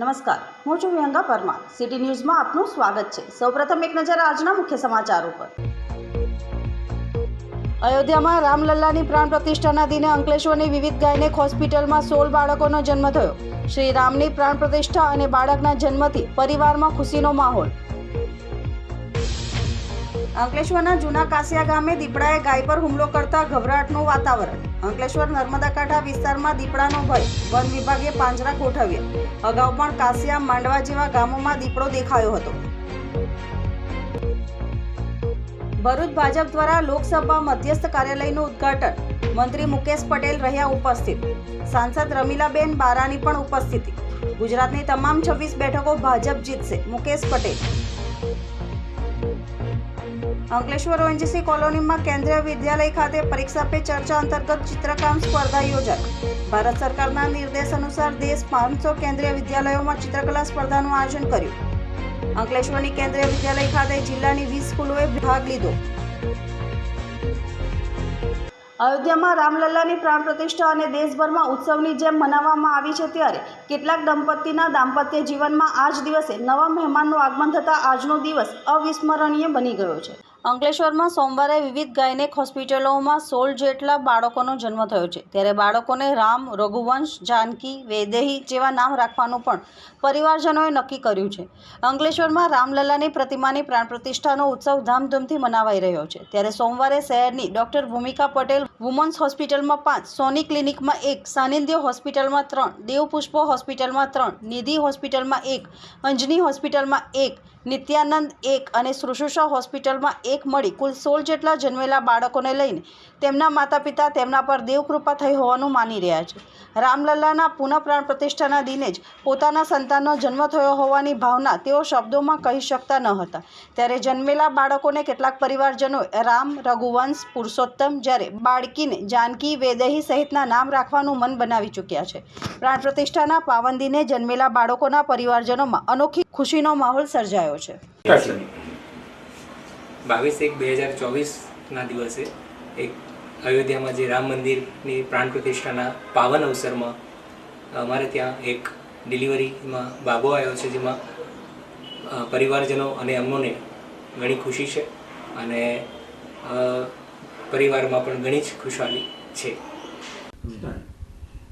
નમસ્કાર. હું છું વિહંગા પરમાર. સિટી ન્યૂઝમાં આપનું સ્વાગત છે. સૌપ્રથમ એક નજર આજના મુખ્ય સમાચારો પર. અયોધ્યામાં રામલલ્લાની પ્રાણ પ્રતિષ્ઠાના દિને અંકલેશ્વરની વિવિધ ગાયનેક હોસ્પિટલમાં સોળ બાળકોનો જન્મ થયો. શ્રી રામની પ્રાણ પ્રતિષ્ઠા અને બાળકના જન્મથી પરિવારમાં ખુશીનો માહોલ. અંકલેશ્વરના જૂના કાસિયા ગામે દીપડાએ ગાય પર હુમલો કરતા ગભરાટનું વાતાવરણ. અંકલેશ્વર નર્મદા કાંઠા વિસ્તારમાં દીપડાનો ભય. વન વિભાગે પાંજરા ગોઠવ્યા. અગાઉ પણ કાસિયા માંડવા જેવા ગામોમાં દીપડો દેખાયો હતો. ભરૂચ ભાજપ દ્વારા લોકસભા મધ્યસ્થ કાર્યાલયનું ઉદ્ઘાટન. મંત્રી મુકેશ પટેલ રહ્યા ઉપસ્થિત. સાંસદ રમીલાબેન બારાની પણ ઉપસ્થિતિ. ગુજરાતની તમામ છવ્વીસ બેઠકો ભાજપ જીતશે. મુકેશ પટેલ અંકલેશ્વર ઓએનજીસી કોલોનીમાં કેન્દ્રીય વિદ્યાલય ખાતે પરીક્ષા પે ચર્ચા અંતર્ગત ચિત્રકામ સ્પર્ધા યોજાઈ. ભારત સરકારના નિર્દેશ અનુસાર દેશ પાંચસો કેન્દ્રીય વિદ્યાલયોમાં ચિત્રકલા સ્પર્ધાનું આયોજન કર્યું. અંકલેશ્વરની કેન્દ્રીય વિદ્યાલય ખાતે જિલ્લાની વીસ સ્કૂલોએ ભાગ લીધો. અયોધ્યામાં રામલલ્લાની પ્રાણ પ્રતિષ્ઠા અને દેશભરમાં ઉત્સવની જેમ મનાવવામાં આવી છે ત્યારે કેટલાક દંપતીના દાંપત્ય જીવનમાં આજ દિવસે નવા મહેમાનનું આગમન થતાં આજનો દિવસ અવિસ્મરણીય બની ગયો છે. અંકલેશ્વરમાં સોમવારે વિવિધ ગાયનેક હોસ્પિટલોમાં સોળ જેટલા બાળકોનો જન્મ થયો છે. ત્યારે બાળકોને રામ, રઘુવંશ, જાનકી, વૈદેહી જેવા નામ રાખવાનું પણ પરિવારજનોએ નક્કી કર્યું છે. અંકલેશ્વરમાં રામલલ્લાની પ્રતિમાની પ્રાણ પ્રતિષ્ઠાનો ઉત્સવ ધામધૂમથી મનાવાઈ રહ્યો છે. ત્યારે સોમવારે શહેરની ડોક્ટર ભૂમિકા પટેલ વુમન્સ હોસ્પિટલમાં પાંચ, સોની ક્લિનિકમાં એક, સાનિધ્ય હોસ્પિટલમાં ત્રણ, દેવપુષ્પો હોસ્પિટલમાં ત્રણ, નિધિ હોસ્પિટલમાં એક, અંજની હોસ્પિટલમાં એક નિત્યાનંદ એક અને શ્રુશુષા હોસ્પિટલમાં એક મળી કુલ સોળ જેટલા જન્મેલા બાળકોને લઈને તેમના માતા પિતા તેમના પર દેવકૃપા થઈ હોવાનું માની રહ્યા છે. રામલલ્લાના પુનઃ પ્રાણ પ્રતિષ્ઠાના દિને જ પોતાના સંતાનનો જન્મ થયો હોવાની ભાવના તેઓ શબ્દોમાં કહી શકતા ન હતા. ત્યારે જન્મેલા બાળકોને કેટલાક પરિવારજનોએ રામ, રઘુવંશ, પુરુષોત્તમ જ્યારે બાળકીને જાનકી, વેદેહી સહિતના નામ રાખવાનું મન બનાવી ચૂક્યા છે. પ્રાણ પ્રતિષ્ઠાના પાવન દિને જન્મેલા બાળકોના પરિવારજનોમાં અનોખી ખુશીનો માહોલ સર્જાયો. છે. બાવીસ એક બે હજાર ચોવીસના દિવસે એક અયોધ્યામાં જે રામ મંદિરની પ્રાણ પ્રતિષ્ઠાના પાવન અવસરમાં અમારે ત્યાં એક ડિલિવરીમાં બાબો આવ્યો છે જેમાં પરિવારજનો અને અમોને ઘણી ખુશી છે અને પરિવારમાં પણ ઘણી જ ખુશહાલી છે.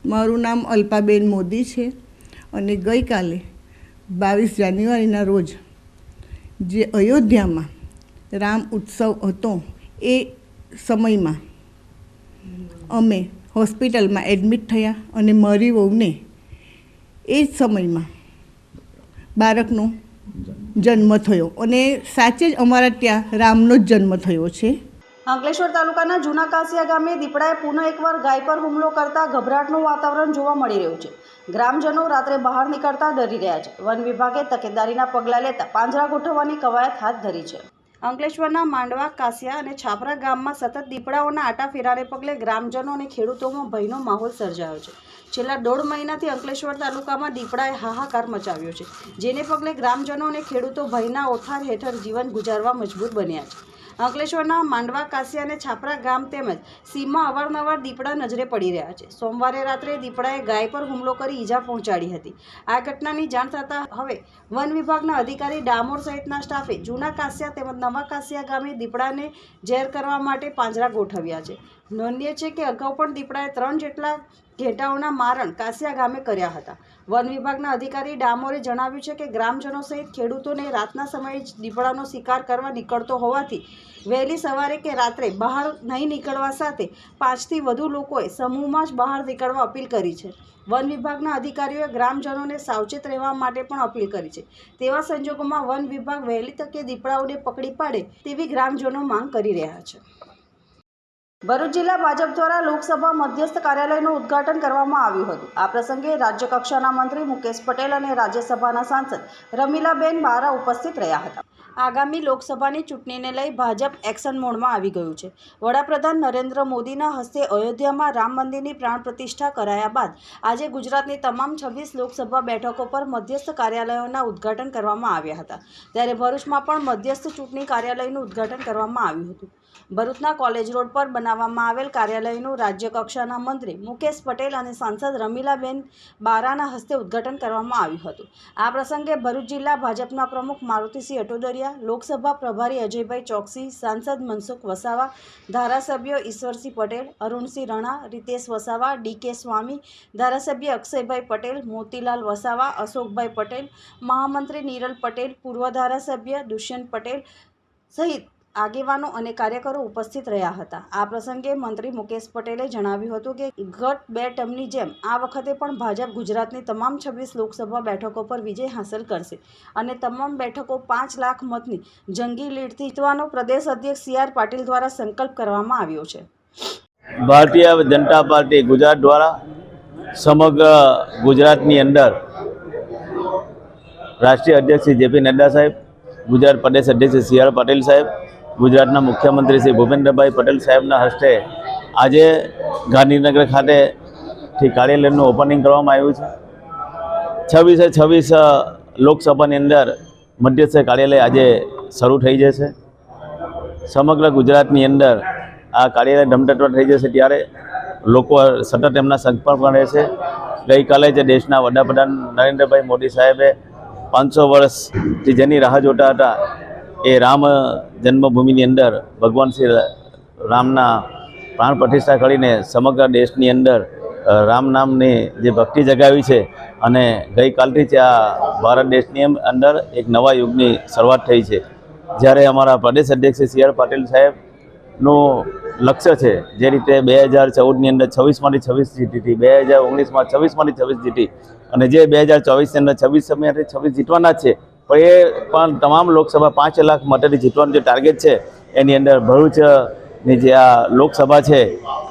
મારું નામ અલ્પાબેન મોદી છે અને ગઈકાલે બાવીસ જાન્યુઆરીના રોજ જે અયોધ્યામાં રામ ઉત્સવ હતો એ સમયમાં અમે હોસ્પિટલમાં એડમિટ થયા અને મારી વહુને એ જ સમયમાં બાળકનો જન્મ થયો. અને સાચે જ અમારા ત્યાં રામનો જ જન્મ થયો છે. અંકલેશ્વર તાલુકાના જૂના કાસિયા ગામે દીપડાએ પુનઃ એકવાર ગાય પર હુમલો કરતા ગભરાટનું વાતાવરણ જોવા મળી રહ્યું છે. ગ્રામજનો રાત્રે બહાર નીકળતા ડરી રહ્યા છે. વન વિભાગે તકેદારીના પગલાં લેતા પાંજરા ગોઠવવાની કવાયત હાથ ધરી છે. અંકલેશ્વરના માંડવા, કાસિયા અને છાપરા ગામમાં સતત દીપડાઓના આટાફેરાને પગલે ગ્રામજનો અને ખેડૂતોમાં ભયનો માહોલ સર્જાયો છે. છેલ્લા દોઢ મહિનાથી અંકલેશ્વર તાલુકામાં દીપડાએ હાહાકાર મચાવ્યો છે, જેને પગલે ગ્રામજનો અને ખેડૂતો ભયના ઓથાર હેઠળ જીવન ગુજારવા મજબૂર બન્યા છે. અંકલેશ્વરના માંડવા કાસિયા અને છાપરા ગામ તેમજ સીમમાં અવારનવાર દીપડા નજરે પડી રહ્યા છે. સોમવારે રાત્રે દીપડાએ ગાય પર હુમલો કરી ઈજા પહોંચાડી હતી. આ ઘટનાની જાણ થતાં હવે વન વિભાગના અધિકારી ડામોર સહિતના સ્ટાફે જૂના કાસિયા તેમજ નવા કાસિયા ગામે દીપડાને ઝેર કરવા માટે પાંજરા ગોઠવ્યા છે. નોંધનીય છે કે અગાઉ પણ દીપડાએ ત્રણ જેટલા ઘેટાઓના મારણ કાસિયા ગામે કર્યા હતા. વન વિભાગના અધિકારી ડામોરે જણાવ્યું છે કે ગ્રામજનો સહિત ખેડૂતોને રાતના સમયે જ દીપડાનો શિકાર કરવા નીકળતો હોવાથી વહેલી સવારે કે રાત્રે બહાર નહીં નીકળવા સાથે પાંચથી વધુ લોકોએ સમૂહમાં જ બહાર નીકળવા અપીલ કરી છે. વન વિભાગના અધિકારીઓએ ગ્રામજનોને સાવચેત રહેવા માટે પણ અપીલ કરી છે. તેવા સંજોગોમાં વન વિભાગ વહેલી તકે દીપડાઓને પકડી પાડે તેવી ગ્રામજનો માંગ કરી રહ્યા છે. ભરૂચ જિલ્લા ભાજપ દ્વારા લોકસભા મધ્યસ્થ કાર્યાલયનું ઉદ્ઘાટન કરવામાં આવ્યું હતું. આ પ્રસંગે રાજ્યકક્ષાના મંત્રી મુકેશ પટેલ અને રાજ્યસભાના સાંસદ રમીલાબેન બારા ઉપસ્થિત રહ્યા હતા. આગામી લોકસભાની ચૂંટણીને લઈ ભાજપ એક્શન મોડમાં આવી ગયું છે. વડાપ્રધાન નરેન્દ્ર મોદીના હસ્તે અયોધ્યામાં રામ મંદિરની પ્રાણ પ્રતિષ્ઠા કરાયા બાદ આજે ગુજરાતની તમામ છવ્વીસ લોકસભા બેઠકો પર મધ્યસ્થ કાર્યાલયોના ઉદ્ઘાટન કરવામાં આવ્યા હતા. ત્યારે ભરૂચમાં પણ મધ્યસ્થ ચૂંટણી કાર્યાલયનું ઉદ્ઘાટન કરવામાં આવ્યું હતું. ભરૂચના કોલેજ રોડ પર બનાવવામાં આવેલ કાર્યાલયનું રાજ્ય કક્ષાના મંત્રી મુકેશ પટેલ અને સાંસદ રમીલાબેન બારાના હસ્તે ઉદ્ઘાટન કરવામાં આવ્યું હતું. આ પ્રસંગે ભરૂચ જિલ્લા ભાજપના પ્રમુખ મારુતિસિંહ અટોદરિયા, લોકસભા પ્રભારી અજયભાઈ ચોકસી, સાંસદ મનસુખ વસાવા, ધારાસભ્યો ઈશ્વરસિંહ પટેલ, અરુણસિંહ રણા, રીતેશ વસાવા ડીકે સ્વામી, ધારાસભ્ય અક્ષયભાઈ પટેલ, મોતીલાલ વસાવા, અશોકભાઈ પટેલ, મહામંત્રી નીરલ પટેલ, પૂર્વ ધારાસભ્ય દુષ્યંત પટેલ સહિત આગેવાનો અને કાર્યકરો ઉપસ્થિત રહ્યા હતા. આ પ્રસંગે મંત્રી મુકેશ પટેલે જણાવ્યું હતું કે, ગત બે ટર્મની જેમ આ વખતે પણ ભાજપ ગુજરાતની તમામ છવ્વીસ લોકસભા બેઠકો પર વિજય હાંસલ કરશે અને તમામ બેઠકો પાંચ લાખ મતની જંગી લીડથી જીતવાનો પ્રદેશ અધ્યક્ષ સી આર પાટીલ દ્વારા સંકલ્પ કરવામાં આવ્યો છે. ભારતીય જનતા પાર્ટી ગુજરાત દ્વારા સમગ્ર ગુજરાતની અંદર રાષ્ટ્રીય અધ્યક્ષ શ્રી જેપી નડ્ડા સાહેબ, ગુજરાત પ્રદેશ અધ્યક્ષ શ્રી સી આર પાટીલ સાહેબ ગુજરાતના મુખ્યમંત્રી શ્રી ભૂપેન્દ્રભાઈ પટેલ સાહેબના હસ્તે આજે ગાંધીનગર ખાતેથી કાર્યાલયનું ઓપનિંગ કરવામાં આવ્યું છે. છવ્વીસે છવ્વીસ લોકસભાની અંદર મધ્યસ્થ કાર્યાલય આજે શરૂ થઈ જશે. સમગ્ર ગુજરાતની અંદર આ કાર્યાલય ધમધટવા થઈ જશે ત્યારે લોકો સતત એમના સંપર્કમાં રહેશે. ગઈકાલે જે દેશના વડાપ્રધાન નરેન્દ્રભાઈ મોદી સાહેબે પાંચસો વર્ષથી જેની રાહ જોતા હતા એ રામ જન્મભૂમિની અંદર ભગવાન શ્રી રામના પ્રાણ પ્રતિષ્ઠા કરીને સમગ્ર દેશની અંદર રામ નામની જે ભક્તિ જગાવી છે અને ગઈકાલથી જ આ ભારત દેશની અંદર એક નવા યુગની શરૂઆત થઈ છે. જ્યારે અમારા પ્રદેશ અધ્યક્ષ સી આર પાટીલ સાહેબનું લક્ષ્ય છે જે રીતે બે હજાર ચૌદની અંદર છવ્વીસમાંથી છવ્વીસ જીતી બે હજાર ઓગણીસમાં છવ્વીસમાંથી છવ્વીસ જીતી અને જે બે હજાર ચોવીસની અંદર છવ્વીસ સમયથી છવ્વીસ જીતવાના છે પણ એ પણ તમામ લોકસભા પાંચ લાખ મતેથી જીતવાનું જે ટાર્ગેટ છે, એની અંદર ભરૂચની જે આ લોકસભા છે,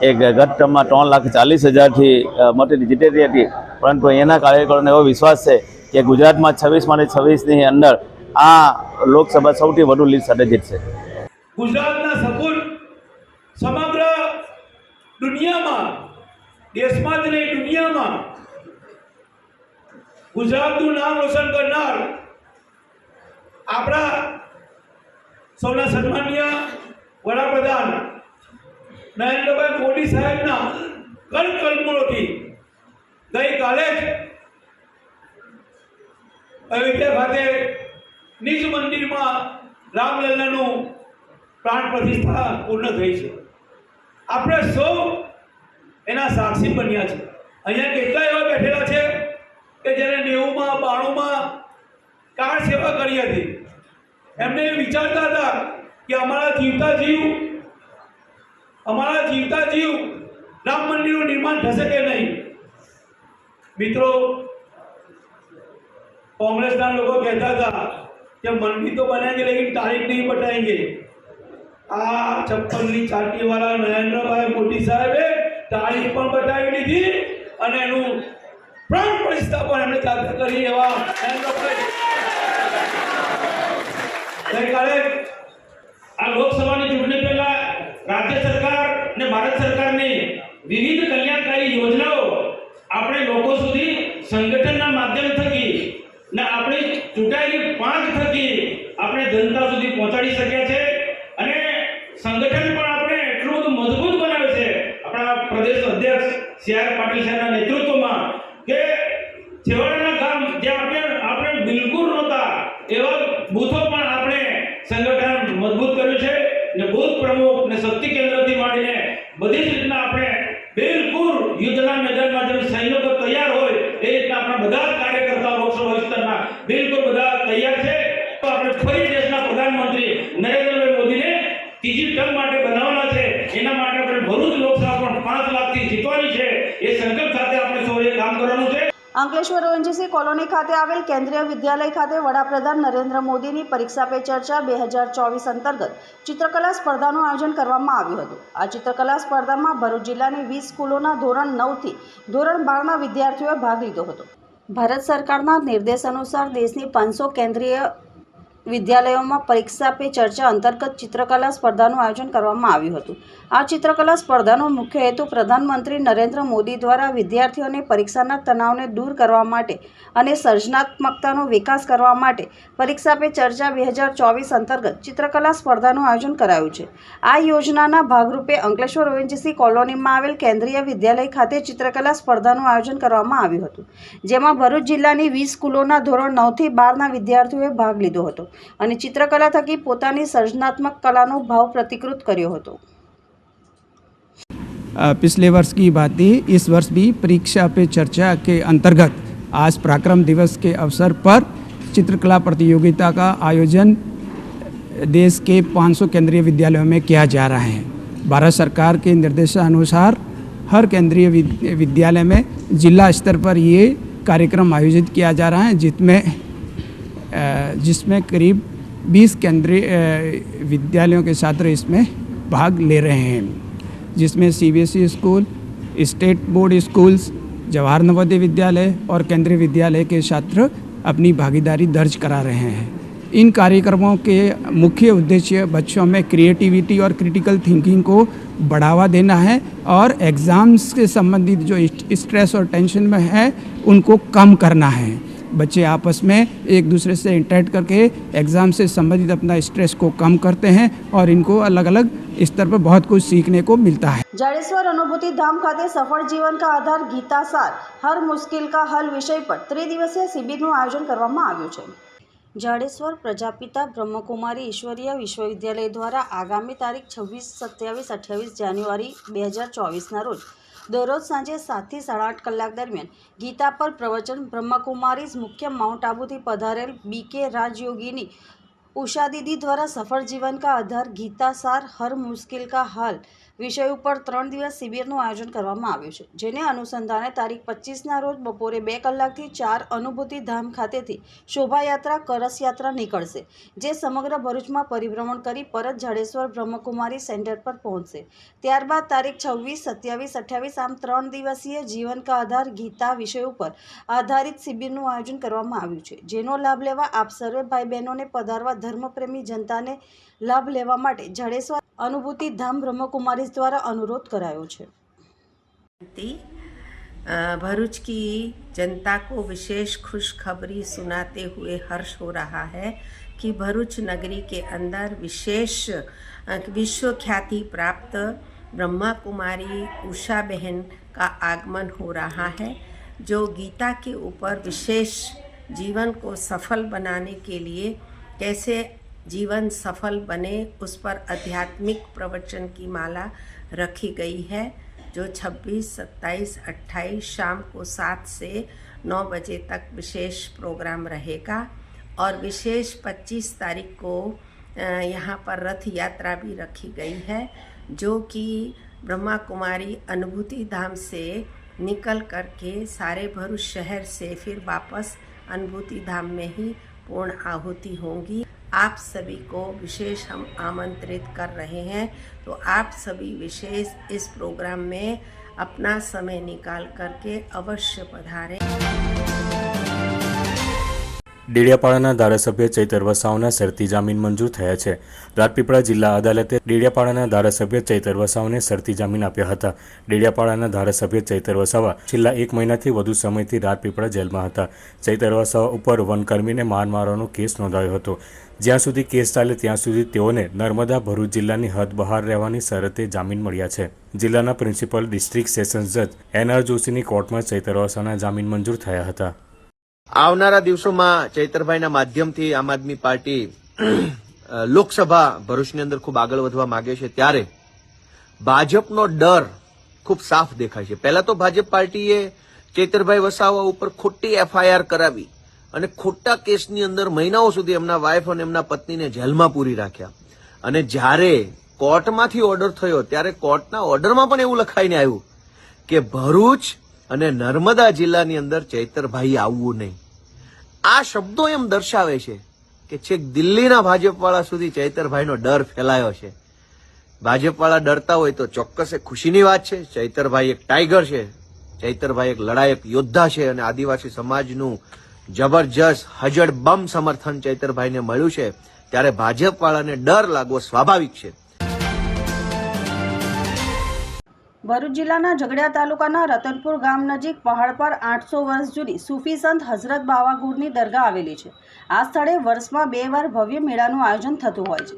એ ગત ટર્મમાં ત્રણ લાખ ચાલીસ હજારથી મતેથી જીતેલી હતી. પરંતુ એના કાર્યકરોને એવો વિશ્વાસ છે કે ગુજરાતમાં છવ્વીસમાંથી છવ્વીસની અંદર આ લોકસભા સૌથી વધુ લીડ સાથે જીતશે. ગુજરાતના સપૂત સમગ્ર દુનિયામાં, દેશમાં જ નહીં, દુનિયામાં ગુજરાતનું નામ રોશન કરનાર આપણા સૌના સન્માનીય વડાપ્રધાન નરેન્દ્રભાઈ મોદી સાહેબના કર કલ્પનોથી ગઈકાલે જ અયોધ્યા ખાતે નિજ મંદિરમાં રામલલ્લાનું પ્રાણ પ્રતિષ્ઠા પૂર્ણ થઈ છે. આપણે સૌ એના સાક્ષી બન્યા છે. અહીંયા કેટલા એવા બેઠેલા છે કે જેને નેવુંમાં, બાણુંમાં કારણ સેવા કરી હતી. એમને વિચારતા હતા કે અમારા જીવતા જીવ અમારા જીવતા જીવ રામ મંદિરનું નિર્માણ થશે કે નહીં? મિત્રો, કોંગ્રેસના લોકો કહેતા હતા કે મંદિર તો બનેંગે લેકિન તારીખ નહીં બતાએંગે આ છપ્પનની ચાટીવાળા નરેન્દ્રભાઈ મોદી સાહેબે તારીખ પણ બતાવી દીધી અને એનું પ્રાણ પ્રતિષ્ઠા પણ એમણે જાતે કરી એવા ગઈકાલે આ લોકસભાની ચૂંટણી પહેલા રાજ્ય સરકાર અને ભારત સરકારની વિવિધ કલ્યાણકારી યોજનાઓ આપણે લોકો સુધી સંગઠનના માધ્યમ થકી ને આપણી ચૂંટાયેલી પાંચ થકી આપણે જનતા સુધી પહોંચાડી શક્યા છે અને સંગઠન પણ આપણે એટલું બધું મજબૂત બનાવ્યું છે આપણા પ્રદેશ અધ્યક્ષ સી આર પાટીલ સાહેબના નેતૃત્વમાં કે છેવાડાના ગામ જે આપણે આપણે બિલકુલ નહોતા એવા બૂથો પણ આપણે સંગઠન મજબૂત કર્યું છે ને બૂથ પ્રમુખ ને શક્તિ કેન્દ્રથી માંડીને બધી જ રીતના આપણે બિલકુલ યુદ્ધના મેદાનમાં જેમ સૈનિકો તૈયાર હોય એ રીતના આપણા બધા જ કાર્યકર્તાઓ લોકસભા વિસ્તારના બિલકુલ બધા તૈયાર છે તો આપણે ફરી દેશના પ્રધાનમંત્રી નરેન્દ્રભાઈ મોદીને ત્રીજી ટર્મ માટે બનાવવાના છે એના માટે આપણે ભરૂચ લોકસભા પણ પાંચ લાખથી જીતવાની છે એ સંકલ્પ સાથે આપણે સૌએ કામ કરવાનું છે અંકલેશ્વર ઓએનજીસી કોલોની ખાતે આવેલ કેન્દ્રીય વિદ્યાલય ખાતે વડાપ્રધાન નરેન્દ્ર મોદીની પરીક્ષા પે ચર્ચા બે હજાર ચોવીસ અંતર્ગત ચિત્રકલા સ્પર્ધાનું આયોજન કરવામાં આવ્યું હતું. આ ચિત્રકલા સ્પર્ધામાં ભરૂચ જિલ્લાની વીસ સ્કૂલોના ધોરણ નવથી ધોરણ બારના વિદ્યાર્થીઓએ ભાગ લીધો હતો. ભારત સરકારના નિર્દેશ અનુસાર દેશની પાંચસો કેન્દ્રીય વિદ્યાલયોમાં પરીક્ષા પે ચર્ચા અંતર્ગત ચિત્રકલા સ્પર્ધાનું આયોજન કરવામાં આવ્યું હતું. આ ચિત્રકલા સ્પર્ધાનો મુખ્ય હેતુ પ્રધાનમંત્રી નરેન્દ્ર મોદી દ્વારા વિદ્યાર્થીઓને પરીક્ષાના તણાવને દૂર કરવા માટે અને સર્જનાત્મકતાનો વિકાસ કરવા માટે પરીક્ષા પે ચર્ચા બે હજાર ચોવીસ અંતર્ગત ચિત્રકલા સ્પર્ધાનું આયોજન કરાયું છે. આ યોજનાના ભાગરૂપે અંકલેશ્વર ઓએનજીસી કોલોનીમાં આવેલ કેન્દ્રીય વિદ્યાલય ખાતે ચિત્રકલા સ્પર્ધાનું આયોજન કરવામાં આવ્યું હતું, જેમાં ભરૂચ જિલ્લાની વીસ સ્કૂલોના ધોરણ નવથી બારના વિદ્યાર્થીઓએ ભાગ લીધો હતો. અને ચિત્રકલા થકી પોતાની સર્જનાત્મક કલાનો ભાવ પ્રતિકૃત કર્યો હતો अ, पिछले वर्ष की बात ही इस वर्ष भी परीक्षा पे चर्चा के अंतर्गत आज पराक्रम दिवस के अवसर पर चित्रकला प्रतियोगिता का आयोजन देश के 500 केंद्रीय विद्यालयों में किया जा रहा है भारत सरकार के निर्देशानुसार हर केंद्रीय विद- विद्यालय में जिला स्तर पर ये कार्यक्रम आयोजित किया जा रहा है जिसमें अ, जिसमें करीब 20 केंद्रीय विद्यालयों के छात्र इसमें भाग ले रहे हैं। जिसमें CBSE school, state board schools, Jawahar Navodaya Vidyalaya और केंद्रीय विद्यालय के छात्र अपनी भागीदारी दर्ज करा रहे हैं। इन कार्यक्रमों के मुख्य उद्देश्य बच्चों में क्रिएटिविटी और क्रिटिकल थिंकिंग को बढ़ावा देना है और एग्ज़ाम्स से संबंधित जो स्ट्रेस और टेंशन में है, उनको कम करना है। बच्चे आपस में एक दूसरे से इंटरेक्ट करके एग्ज़ाम से संबंधित अपना स्ट्रेस को कम करते हैं और इनको अलग अलग स्तर पर बहुत कुछ सीखने को मिलता है जाडेश्वर अनुभूति धाम खाते सफल जीवन का आधार गीता सार हर मुश्किल का हल વિષય પર ત્રિદિવસીય શિબિરનું આયોજન કરવામાં આવ્યું છે જાડેશ્વર પ્રજાપિતા બ્રહ્મકુમારી ઈશ્વરીય વિશ્વવિદ્યાલય દ્વારા આગામી તારીખ છવ્વીસ સત્યાવીસ અઠ્યાવીસ જાન્યુઆરી બે હજાર ચોવીસના રોજ દરરોજ સાંજે સાતથી સાડા આઠ કલાક દરમિયાન ગીતા પર પ્રવચન બ્રહ્માકુમારીઝ મુખ્ય માઉન્ટ આબુથી પધારેલ બી કે રાજયોગીની ઉષા દીદી દ્વારા સફળ જીવન કા આધાર ગીતા સાર હર મુશ્કેલ કા હાલ વિષય ઉપર ત્રણ દિવસ શિબિરનું આયોજન કરવામાં આવ્યું છે, જેને અનુસંધાને તારીખ પચીસના રોજ બપોરે બે કલાકથી ચાર અનુભૂતિ ધામ ખાતેથી શોભાયાત્રા, કરસયાત્રા નીકળશે, જે સમગ્ર ભરૂચમાં પરિભ્રમણ કરી પરત જાડેશ્વર બ્રહ્મકુમારી સેન્ટર પર પહોંચશે. ત્યારબાદ તારીખ છવ્વીસ, સત્યાવીસ, અઠ્યાવીસ આમ ત્રણ દિવસીય જીવન કા આધાર ગીતા વિષય ઉપર આધારિત શિબિરનું આયોજન કરવામાં આવ્યું છે, જેનો લાભ લેવા આપ સર્વે ભાઈ બહેનોને પધારવા ધર્મપ્રેમી જનતાને લાભ લેવા માટે જાડેશ્વર અનુભૂતિ ધામ બ્રહ્મકુમારીઝ દ્વારા અનુરોધ કરાયો છે शांति अ, भरूच की जनता को विशेष खुशखबरी सुनाते हुए हर्ष हो रहा है कि भरूच नगरी के अंदर विशेष अ, विश्व ख्याति प्राप्त ब्रह्मा कुमारी उषा बहन का आगमन हो रहा है जो गीता के ऊपर विशेष जीवन को सफल बनाने के लिए कैसे जीवन सफल बने उस पर आध्यात्मिक प्रवचन की माला रखी गई है जो 26, 27, 28 शाम को सात से नौ बजे तक विशेष प्रोग्राम रहेगा और विशेष 25 तारीख को यहाँ पर रथ यात्रा भी रखी गई है जो कि ब्रह्मा कुमारी अनुभूति धाम से निकल करके सारे भरूच शहर से फिर वापस अनुभूति धाम में ही पूर्ण आहुति होंगी। आप सभी को विशेष हम आमंत्रित कर रहे हैं तो आप सभी विशेष इस प्रोग्राम में अपना समय निकाल करके अवश्य पधारें ડેડિયાપાડાના ધારાસભ્ય ચૈતર વસાવના શરતી જામીન મંજૂર થયા છે રાજપીપળા જિલ્લા અદાલતે ડેડિયાપાડાના ધારાસભ્ય ચૈતર વસાવને શરતી જામીન આપ્યા હતા ડેડિયાપાડાના ધારાસભ્ય ચૈતર વસાવા છેલ્લા એક મહિનાથી વધુ સમયથી રાજપીપળા જેલમાં હતા ચૈતર વસાવા ઉપર વનકર્મીને માર મારવાનો કેસ નોંધાયો હતો જ્યાં સુધી કેસ ચાલે ત્યાં સુધી તેઓને નર્મદા ભરૂચ જિલ્લાની હદ બહાર રહેવાની શરતે જામીન મળ્યા છે. જિલ્લાના પ્રિન્સિપલ ડિસ્ટ્રિક્ટ સેશન્સ જજ એન આર જોશીની કોર્ટમાં ચૈતરવાસાના જામીન મંજૂર થયા હતા. આવનારા દિવસોમાં ચૈતરભાઈના માધ્યમથી આમ આદમી પાર્ટી લોકસભા ભરૂચની અંદર ખૂબ આગળ વધવા માંગે છે ત્યારે ભાજપનો ડર ખૂબ સાફ દેખાય છે. પહેલા તો ભાજપ પાર્ટીએ ચૈતરભાઈ વસાવા ઉપર ખોટી એફઆઈઆર કરાવી. અને ખોટા કેસની અંદર મહિનાઓ સુધી એમના વાઇફ અને એમના પત્નીને જેલમાં પૂરી રાખ્યા. અને જ્યારે કોર્ટમાંથી ઓર્ડર થયો, ત્યારે કોર્ટના ઓર્ડરમાં પણ એવું લખાઈને આવ્યું કે ભરૂચ અને નર્મદા જિલ્લાની અંદર ચૈતરભાઈ આવવું નહીં. આ શબ્દો એમ દર્શાવે છે કે છેક દિલ્હીના ભાજપવાળા સુધી ચૈતરભાઈનો ડર ફેલાયો છે. ભાજપવાળા ડરતા હોય તો ચોક્કસ એ ખુશીની વાત છે. ચૈતરભાઈ એક ટાઈગર છે. ચૈતરભાઈ એક લડાયક યોદ્ધા છે અને આદિવાસી સમાજનું જબરજસ્ત હજડબમ સમર્થન ચૈતરભાઈને મળ્યું છે, ત્યારે ભાજપવાળાને ડર લાગવો સ્વાભાવિક છે. ભરૂચ જિલ્લાના ઝઘડિયા તાલુકાના રતનપુર ગામ નજીક પહાડ પર આઠસો વર્ષ જૂની સૂફી સંત હઝરત બાવાગુરની દરગાહ આવેલી છે. આ સ્થળે વર્ષમાં બે વાર ભવ્ય મેળાનું આયોજન થતું હોય છે.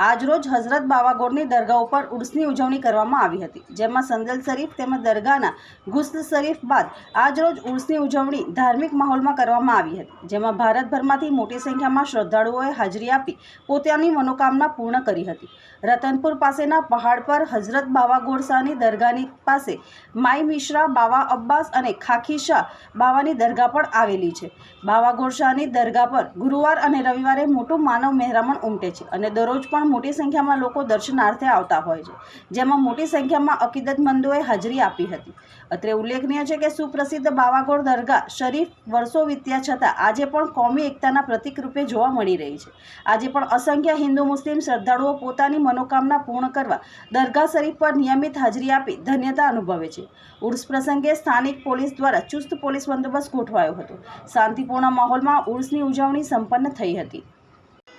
આજરોજ હઝરત બાવાગોરની દરગાહ ઉપર ઉર્સની ઉજવણી કરવામાં આવી હતી, જેમાં સંદલ શરીફ તેમજ દરગાહના ગુસ્ત શરીફ બાદ આજરોજ ઉર્સની ઉજવણી ધાર્મિક માહોલમાં કરવામાં આવી હતી, જેમાં ભારતભરમાંથી મોટી સંખ્યામાં શ્રદ્ધાળુઓએ હાજરી આપી પોતાની મનોકામના પૂર્ણ કરી હતી. રતનપુર પાસેના પહાડ પર હઝરત બાવા ગોરસાની દરગાહની પાસે માઈ મિશ્રા, બાવા અબ્બાસ અને ખાખી શાહ બાવાની દરગાહ પણ આવેલી છે. બાવા ગોડશાહની દરગાહ પર ગુરુવાર અને રવિવારે મોટું માનવ મહેરામણ ઉમટે છે અને દરરોજ પણ મોટી સંખ્યામાં લોકો દર્શનાર્થે આવતા હોય છે. જેમાં મોટી સંખ્યામાં અકીદતમંદોએ હાજરી આપી હતી. અત્રે ઉલ્લેખનીય છે કે સુપ્રસિદ્ધ બાવાગોર દરગાહ શરીફ વર્ષો વીત્યા છતાં આજે પણ કોમી એકતાના પ્રતિક રૂપે જોવા મળી રહી છે. આજે પણ અસંખ્ય હિન્દુ મુસ્લિમ શ્રદ્ધાળુઓ પોતાની મનોકામના પૂર્ણ કરવા દરગાહ શરીફ પર નિયમિત હાજરી આપી ધન્યતા અનુભવે છે. ઉર્સ પ્રસંગે સ્થાનિક પોલીસ દ્વારા ચુસ્ત પોલીસ બંદોબસ્ત ગોઠવાયો હતો. શાંતિપૂર્ણ માહોલમાં ઉર્સની ઉજવણી સંપન્ન થઈ હતી.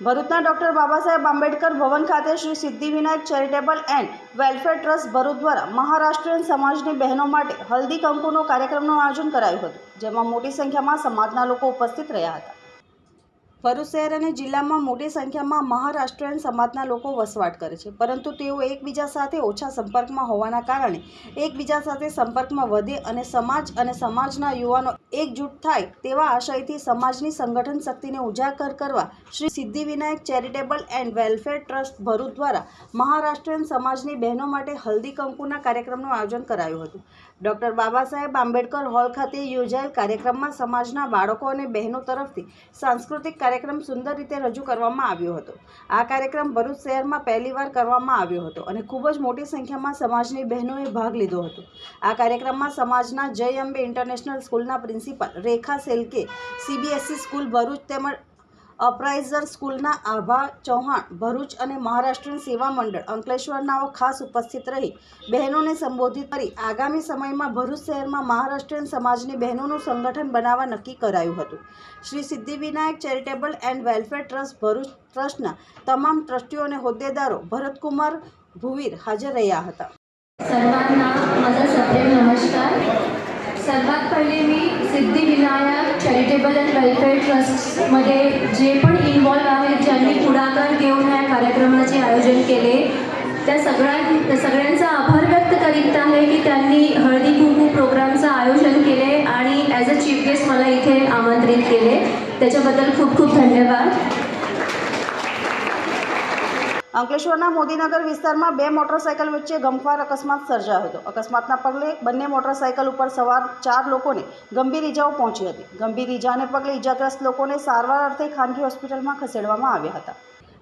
ભરૂચના ડૉક્ટર બાબા સાહેબ આંબેડકર ભવન ખાતે Shri Siddhivinayak charitable and welfare trust Bharuch દ્વારા મહારાષ્ટ્રીયન સમાજની બહેનો માટે હલ્દી કંકુનો કાર્યક્રમનું આયોજન કરાયું હતું, જેમાં મોટી સંખ્યામાં સમાજના લોકો ઉપસ્થિત રહ્યા હતા. ભરૂચ શહેર અને જિલ્લામાં મોટી સંખ્યામાં મહારાષ્ટ્રીયન સમાજના લોકો વસવાટ કરે છે. પરંતુ તેઓ એકબીજા સાથે ઓછા સંપર્કમાં હોવાના કારણે એકબીજા સાથે સંપર્કમાં વધે અને સમાજ અને સમાજના યુવાનો એકજૂટ થાય તેવા આશયથી સમાજની સંગઠન શક્તિને ઉજાગર કરવા Shri Siddhivinayak charitable and welfare trust Bharuch દ્વારા મહારાષ્ટ્રીયન સમાજની બહેનો માટે હલ્દી કંકુના કાર્યક્રમનું આયોજન કરાયું હતું. ડૉક્ટર બાબા સાહેબ આંબેડકર હોલ ખાતે યોજાયેલ કાર્યક્રમમાં સમાજના બાળકો અને બહેનો તરફથી સાંસ્કૃતિક કાર્યક્રમ સુંદર રીતે રજૂ કરવામાં આવ્યો હતો. આ કાર્યક્રમ ભરૂચ શહેરમાં પહેલીવાર કરવામાં આવ્યો હતો અને ખૂબ જ મોટી સંખ્યામાં સમાજની બહેનોએ ભાગ લીધો હતો. આ કાર્યક્રમમાં સમાજના જય અંબે ઇન્ટરનેશનલ સ્કૂલના principal Rekha Selke, CBSE school Bharuch તેમજ અપરાઇઝર સ્કૂલના આભા ચૌહાણ, ભરૂચ અને મહારાષ્ટ્રીયન સેવા મંડળ અંકલેશ્વરનાઓ ખાસ ઉપસ્થિત રહી બહેનોને સંબોધિત કરી આગામી સમયમાં ભરૂચ શહેરમાં મહારાષ્ટ્રીયન સમાજની બહેનોનું સંગઠન બનાવવા નક્કી કરાયું હતું. Shri Siddhivinayak charitable and welfare trust, Bharuch ટ્રસ્ટના તમામ ટ્રસ્ટીઓ અને હોદ્દેદારો ભરતકુમાર ભુવીર હાજર રહ્યા હતા. નમસ્કાર. सर्वात पहिले मी सिद्धिविनायक चॅरिटेबल अँड वेलफेअर ट्रस्टमध्ये जे पण इन्वॉल्व आहेत ज्यांनी पुढाकार घेऊन या कार्यक्रमाचे आयोजन केले त्या सगळ्यां सगळ्यांचा आभार व्यक्त करीत आहे की त्यांनी हळदी कुंकू प्रोग्रामचं आयोजन केले आणि ॲज अ चीफ गेस्ट मला इथे आमंत्रित केले. त्याच्याबद्दल खूप खूप धन्यवाद. અંકલેશ્વરના મોદીનગર વિસ્તારમાં બે મોટરસાયકલ વચ્ચે ગમખ્વાર અકસ્માત સર્જાયો હતો. અકસ્માતના પગલે બંને મોટરસાયકલ ઉપર સવાર ચાર લોકોને ગંભીર ઇજાઓ પહોંચી હતી. ગંભીર ઇજાને પગલે ઇજાગ્રસ્ત લોકોને સારવાર અર્થે ખાનગી હોસ્પિટલમાં ખસેડવામાં આવ્યા હતા.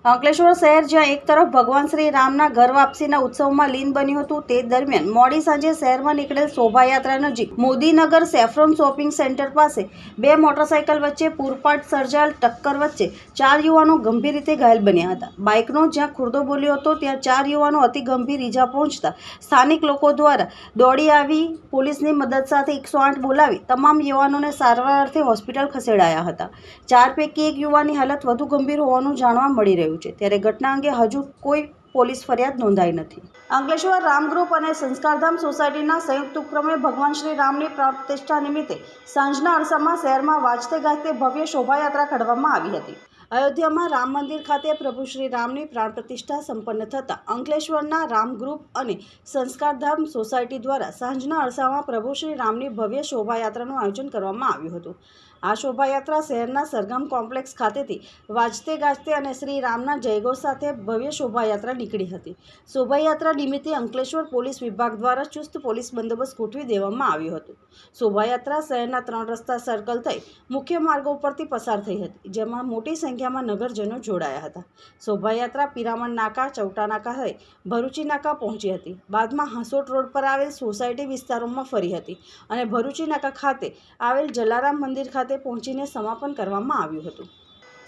અંકલેશ્વર શહેર જ્યાં એક તરફ ભગવાન શ્રી રામના ઘર વાપસીના ઉત્સવમાં લીન બન્યું હતું, તે દરમિયાન મોડી સાંજે શહેરમાં નીકળેલ શોભાયાત્રા નજીક મોદીનગર સેફ્રોન શોપિંગ સેન્ટર પાસે બે મોટરસાયકલ વચ્ચે પૂરપાટ સર્જાયેલ ટક્કર વચ્ચે ચાર યુવાનો ગંભીર રીતે ઘાયલ બન્યા હતા. બાઇકનો જ્યાં ખુરદો બોલ્યો હતો, ત્યાં ચાર યુવાનો અતિ ગંભીર ઈજા પહોંચતા સ્થાનિક લોકો દ્વારા દોડી આવી પોલીસની મદદ સાથે એકસો આઠ બોલાવી તમામ યુવાનોને સારવાર અર્થે હોસ્પિટલ ખસેડાયા હતા. ચાર પૈકી એક યુવાની હાલત વધુ ગંભીર હોવાનું જાણવા મળી રહ્યું છે. ત્યારે ઘટના અંગે હજુ કોઈ પોલીસ ફરિયાદ નોંધાઈ નથી. અંકલેશ્વર રામ ગ્રુપ અને સંસ્કારધામ સોસાયટીના સંયુક્ત ઉપક્રમે ભગવાન શ્રી રામની પ્રાણ પ્રતિષ્ઠા નિમિત્તે સાંજના અરસામાં શહેરમાં વાજતે ગાજતે ભવ્ય શોભાયાત્રા કાઢવામાં આવી હતી. અયોધ્યામાં રામ મંદિર ખાતે પ્રભુ શ્રી રામની પ્રાણ પ્રતિષ્ઠા સંપન્ન થતાં અંકલેશ્વરના રામ ગ્રુપ અને સંસ્કારધામ સોસાયટી દ્વારા સાંજના અરસામાં પ્રભુ શ્રી રામની ભવ્ય શોભાયાત્રાનું આયોજન કરવામાં આવ્યું હતું. આ શોભાયાત્રા શહેરના સરગમ કોમ્પ્લેક્સ ખાતેથી વાજતે ગાજતે અને શ્રી રામના જયઘોષ સાથે ભવ્ય શોભાયાત્રા નીકળી હતી. શોભાયાત્રા નિમિત્તે અંકલેશ્વર પોલીસ વિભાગ દ્વારા ચુસ્ત પોલીસ બંદોબસ્ત ગોઠવી દેવામાં આવ્યો હતો. શોભાયાત્રા શહેરના ત્રણ રસ્તા સર્કલ થઈ મુખ્ય માર્ગો પરથી પસાર થઈ હતી, જેમાં મોટી સંખ્યામાં નગરજનો જોડાયા હતા. શોભાયાત્રા પિરામણ નાકા, ચૌટા નાકા થઈ ભરૂચી નાકા પહોંચી હતી. બાદમાં હાંસોટ રોડ પર આવેલ સોસાયટી વિસ્તારોમાં ફરી હતી અને ભરૂચી નાકા ખાતે આવેલ જલારામ મંદિર ખાતે પહોંચીને સમાપન કરવામાં આવ્યું હતું.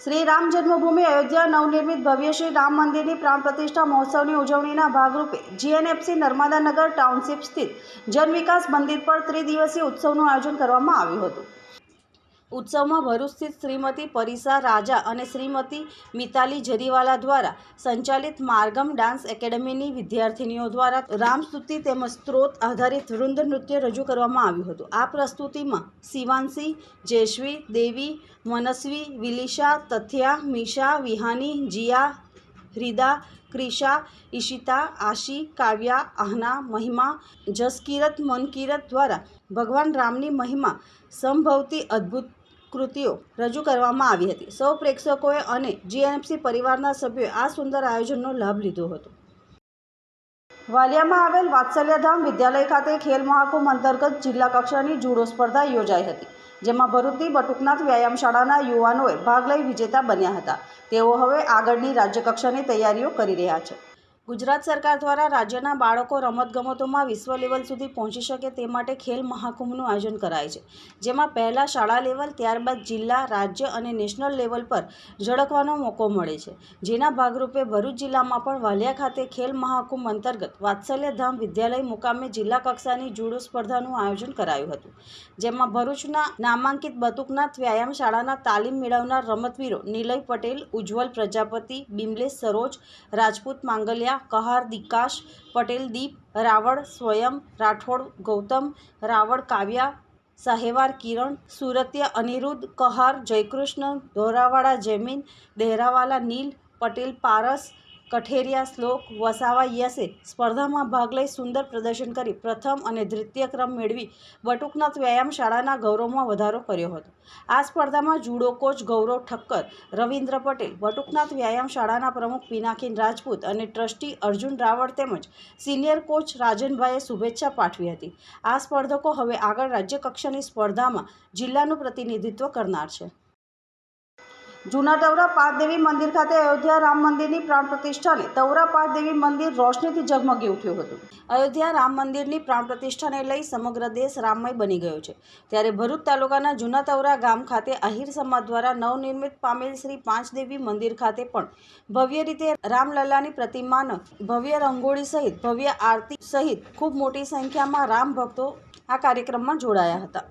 શ્રી રામ જન્મભૂમિ, અયોધ્યા નવનિર્મિત ભવ્ય શ્રી રામ મંદિરની પ્રાણ પ્રતિષ્ઠા મહોત્સવની ઉજવણીના ભાગરૂપે જીએનએફસી નર્મદાનગર ટાઉનશીપ સ્થિત જન વિકાસ મંદિર પર ત્રિદિવસીય ઉત્સવનું આયોજન કરવામાં આવ્યું હતું. ઉત્સવમાં ભરૂચ સ્થિત શ્રીમતી પરિસા રાજા અને શ્રીમતી મિતાલી જરીવાલા દ્વારા સંચાલિત માર્ગમ ડાન્સ એકેડેમીની વિદ્યાર્થિનીઓ દ્વારા રામસ્તુતિ તેમજ સ્ત્રોત આધારિત વૃંદ નૃત્ય રજૂ કરવામાં આવ્યું હતું. આ પ્રસ્તુતિમાં શિવાંશી જયશ્વી દેવી મનસ્વી વિલિશા, તથ્યા, મીશા, વિહાની, જીયા હ્રિદા ક્રિશા, ઈશિતા, આશી, કાવ્યા, આહના, મહિમા, જસકીરત, મનકીરત દ્વારા ભગવાન રામની મહિમા, સંભવતી અદ્ભુત કૃતિઓ રજૂ કરવામાં આવી હતી. સૌ પ્રેક્ષકોએ અને જીએનએફસી પરિવારના સભ્યોએ આ સુંદર આયોજનનો લાભ લીધો હતો. વાલિયામાં આવેલ વાત્સલ્યધામ વિદ્યાલય ખાતે ખેલ મહાકુંભ અંતર્ગત જિલ્લા કક્ષાની જુડો સ્પર્ધા યોજાઈ હતી, જેમાં ભરૂચની બટુકનાથ વ્યાયામ શાળાના યુવાનોએ ભાગ લઈ વિજેતા બન્યા હતા. તેઓ હવે આગળની રાજ્યકક્ષાની તૈયારીઓ કરી રહ્યા છે. ગુજરાત સરકાર દ્વારા રાજ્યના બાળકો રમતગમતોમાં વિશ્વ લેવલ સુધી પહોંચી શકે તે માટે ખેલ મહાકુંભનું આયોજન કરાય છે, જેમાં પહેલાં શાળા લેવલ, ત્યારબાદ જિલ્લા, રાજ્ય અને નેશનલ લેવલ પર ઝળકવાનો મોકો મળે છે. જેના ભાગરૂપે ભરૂચ જિલ્લામાં પણ વાલિયા ખાતે ખેલ મહાકુંભ અંતર્ગત વાત્સલ્યધામ વિદ્યાલય મુકામે જિલ્લા કક્ષાની જુડો સ્પર્ધાનું આયોજન કરાયું હતું, જેમાં ભરૂચના નામાંકિત બતુકનાથ વ્યાયામ શાળાના તાલીમ મેળવનાર રમતવીરો નિલય પટેલ, ઉજ્જવલ પ્રજાપતિ, બિમલેશ સરોજ, રાજપૂત માંગલિયા કહાર, દિકાશ, પટેલ, દીપ, રાવળ, સ્વયં, રાઠોડ, ગૌતમ, રાવળ, કાવ્યા, સાહેવાર, કિરણ, સુરત્ય, અનિરુદ્ધ, કહાર, જયકૃષ્ણ ધોરાવાડા જૈમિન દેહરાવાલા નીલ, પટેલ, પારસ કઠેરિયા શ્લોક વસાવા યસે. સ્પર્ધામાં ભાગ લઈ સુંદર પ્રદર્શન કરી પ્રથમ અને દ્વિતીય ક્રમ મેળવી બટુકનાથ વ્યાયામ શાળાના ગૌરવમાં વધારો કર્યો હતો. આ સ્પર્ધામાં જુડો કોચ ગૌરવ ઠક્કર, રવિન્દ્ર પટેલ, બટુકનાથ વ્યાયામ શાળાના પ્રમુખ પિનાકીન રાજપૂત અને ટ્રસ્ટી અર્જુન રાવળ તેમજ સિનિયર કોચ રાજનભાઈએ શુભેચ્છા પાઠવી હતી. આ સ્પર્ધકો હવે આગળ રાજ્ય કક્ષાની સ્પર્ધામાં જિલ્લાનું પ્રતિનિધિત્વ કરનાર છે. જૂના તવરા પાટદેવી મંદિર ખાતે અયોધ્યા રામ મંદિરની પ્રાણ પ્રતિષ્ઠાને તવરા પાટદેવી મંદિર રોશનીથી ઝગમગી ઉઠ્યું હતું. અયોધ્યા રામ મંદિરની પ્રાણ પ્રતિષ્ઠાને લઈ સમગ્ર દેશ રામમય બની ગયો છે. ત્યારે ભરૂચ તાલુકાના જૂના તવરા ગામ ખાતે આહિર સમાજ દ્વારા નવનિર્મિત પામેલ શ્રી પાંચદેવી મંદિર ખાતે પણ ભવ્ય રીતે રામલલ્લાની પ્રતિમાન, ભવ્ય રંગોળી સહિત ભવ્ય આરતી સહિત ખૂબ મોટી સંખ્યામાં રામ ભક્તો આ કાર્યક્રમમાં જોડાયા હતા.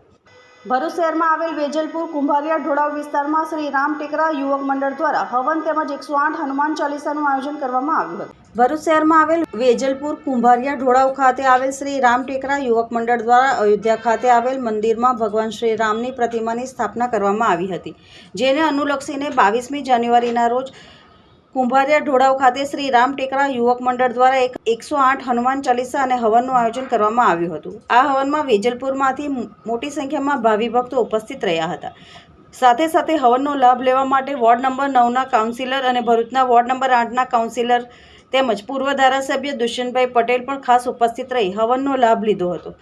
ભરૂચ શહેરમાં આવેલ વેજલપુર, કુંભારિયા, ઢોળાવ વિસ્તારમાં શ્રી રામ ટેકરા યુવક મંડળ દ્વારા હવન તેમજ એકસો આઠ હનુમાન ચાલીસાનું આયોજન કરવામાં આવ્યું હતું. ભરૂચ શહેરમાં આવેલ વેજલપુર, કુંભારિયા, ઢોળાવ ખાતે આવેલ શ્રી રામ ટેકરા યુવક મંડળ દ્વારા અયોધ્યા ખાતે આવેલ મંદિરમાં ભગવાન શ્રી રામની પ્રતિમાની સ્થાપના કરવામાં આવી હતી, જેને અનુલક્ષીને બાવીસમી જાન્યુઆરીના રોજ કુંભારિયા ઢોળાવ ખાતે શ્રી રામ ટેકરા યુવક મંડળ દ્વારા એક એકસો આઠ હનુમાન ચાલીસા અને હવનનું આયોજન કરવામાં આવ્યું હતું. આ હવનમાં વેજલપુરમાંથી મોટી સંખ્યામાં ભાવિ ભક્તો ઉપસ્થિત રહ્યા હતા. સાથે સાથે હવનનો લાભ લેવા માટે વોર્ડ નંબર નવના કાઉન્સિલર અને ભરૂચના વોર્ડ નંબર આઠના કાઉન્સિલર તેમજ પૂર્વ ધારાસભ્ય દુષ્યંતભાઈ પટેલ પણ ખાસ ઉપસ્થિત રહી હવનનો લાભ લીધો હતો.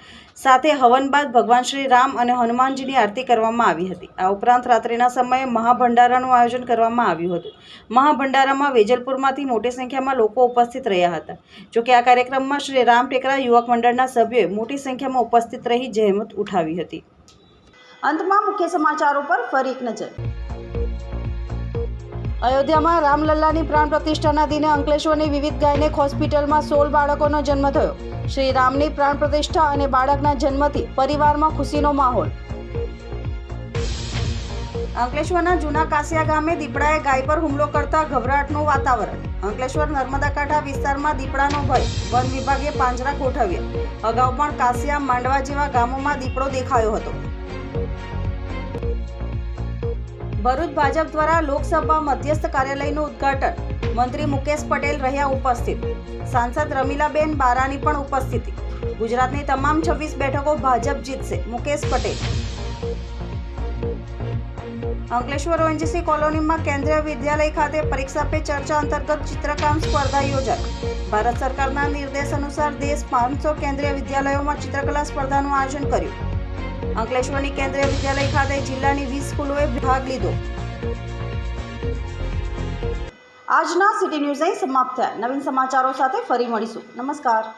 સાથે હવન બાદ ભગવાન શ્રી રામ અને હનુમાનજીની આરતી કરવામાં આવી હતી. આ ઉપરાંત રાત્રિના સમયે મહાભંડારાનું આયોજન કરવામાં આવ્યું હતું. મહાભંડારામાં વેજલપુરમાંથી મોટી સંખ્યામાં લોકો ઉપસ્થિત રહ્યા હતા. જોકે આ કાર્યક્રમમાં શ્રી રામ ટેકરા યુવક મંડળના સભ્યોએ મોટી સંખ્યામાં ઉપસ્થિત રહી જહેમત ઉઠાવી હતી. અંતમાં મુખ્ય સમાચારો પર ફરી એક નજર. અયોધ્યામાં રામલલ્લાની પ્રાણ પ્રતિષ્ઠાના દિને અંકલેશ્વરની વિવિધ ગાયનેક હોસ્પિટલમાં સોળ બાળકોનો જન્મ થયો. શ્રી રામની પ્રાણ પ્રતિષ્ઠા અને બાળકના જન્મથી પરિવારમાં ખુશીનો માહોલ. અંકલેશ્વરના જૂના કાસિયા ગામે દીપડાએ ગાય પર હુમલો કરતા ગભરાટનું વાતાવરણ. અંકલેશ્વર નર્મદા કાંઠા વિસ્તારમાં દીપડાનો ભય. વન વિભાગે પાંજરા ગોઠવ્યા. અગાઉ પણ કાસિયા માંડવા જેવા ગામોમાં દીપડો દેખાયો હતો. ભરૂચ ભાજપ દ્વારા લોકસભા મધ્યસ્થ કાર્યાલયનું ઉદ્ઘાટન. મંત્રી મુકેશ પટેલ રહ્યા ઉપસ્થિત. સાંસદ રમીલાબેન બારાની પણ ઉપસ્થિતિ. ગુજરાતની તમામ છવ્વીસ બેઠકો ભાજપ જીતશે. મુકેશ પટેલ. અંકલેશ્વર ઓએનજીસી કોલોનીમાં કેન્દ્રીય વિદ્યાલય ખાતે પરીક્ષા પે ચર્ચા અંતર્ગત ચિત્રકામ સ્પર્ધા યોજાઈ. ભારત સરકારના નિર્દેશ અનુસાર દેશ પાંચસો કેન્દ્રીય વિદ્યાલયોમાં ચિત્રકલા સ્પર્ધાનું આયોજન કર્યું. અંકલેશ્વરની કેન્દ્રીય વિદ્યાલય ખાતે જિલ્લાની વીસ સ્કૂલોએ ભાગ લીધો. આજના સિટી ન્યૂઝ અહીં સમાપ્ત થયા. નવીન સમાચારો સાથે ફરી મળીશું. નમસ્કાર.